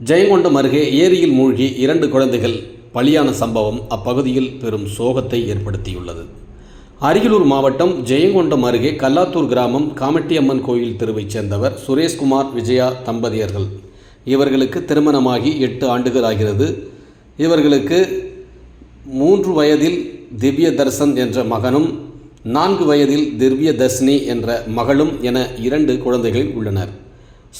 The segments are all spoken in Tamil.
ஜெயங்கொண்டம் அருகே ஏரியில் மூழ்கி இரண்டு குழந்தைகள். பலியான சம்பவம் அப்பகுதியில் பெரும் சோகத்தை ஏற்படுத்தியுள்ளது. அரியலூர் மாவட்டம் ஜெயங்கொண்டம் அருகே கல்லாத்தூர் கிராமம் காமெட்டியம்மன் கோயில் தெருவைச் சேர்ந்தவர் சுரேஷ்குமார் விஜயா தம்பதியர்கள். இவர்களுக்கு திருமணமாகி எட்டு ஆண்டுகள் ஆகிறது. இவர்களுக்கு மூன்று வயதில் திவ்ய தர்சன் என்ற மகனும் நான்கு வயதில் திவ்ய தர்ஷினி என்ற மகளும் என இரண்டு குழந்தைகள் உள்ளனர்.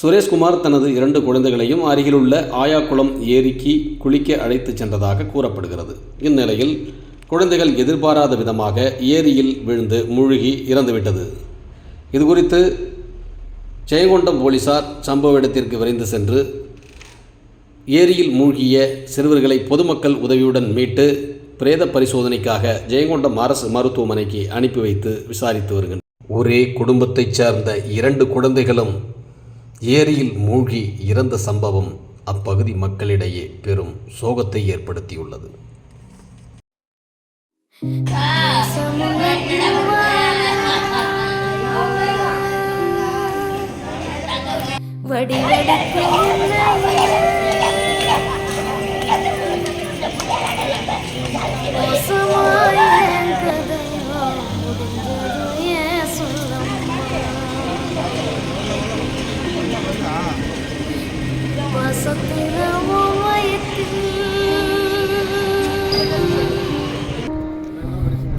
சுரேஷ்குமார் தனது இரண்டு குழந்தைகளையும் அருகிலுள்ள ஆயாக்குளம் ஏரிக்கு குளிக்க அழைத்துச் சென்றதாக கூறப்படுகிறது. இந்நிலையில் குழந்தைகள் எதிர்பாராத விதமாக ஏரியில் விழுந்து மூழ்கி இறந்துவிட்டது. இதுகுறித்து ஜெயங்கொண்டம் போலீசார் சம்பவ இடத்திற்கு விரைந்து சென்று ஏரியில் மூழ்கிய சிறுவர்களை பொதுமக்கள் உதவியுடன் மீட்டு பிரேத பரிசோதனைக்காக ஜெயங்கொண்டம் அரசு மருத்துவமனைக்கு அனுப்பி வைத்து விசாரித்து வருகின்றனர். ஒரே குடும்பத்தைச் சேர்ந்த இரண்டு குழந்தைகளும் ஏரியில் மூழ்கி இறந்த சம்பவம் அப்பகுதி மக்களிடையே பெரும் சோகத்தை ஏற்படுத்தியுள்ளது. வடி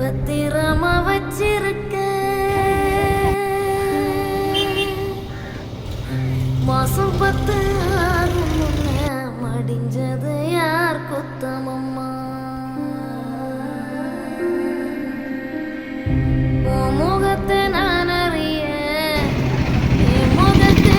பத்திரமா வச்சிருக்க. மாசம் பத்து மடிஞ்சது யார் குத்தமம்மா? முகத்தை நான் அறிய முகத்தை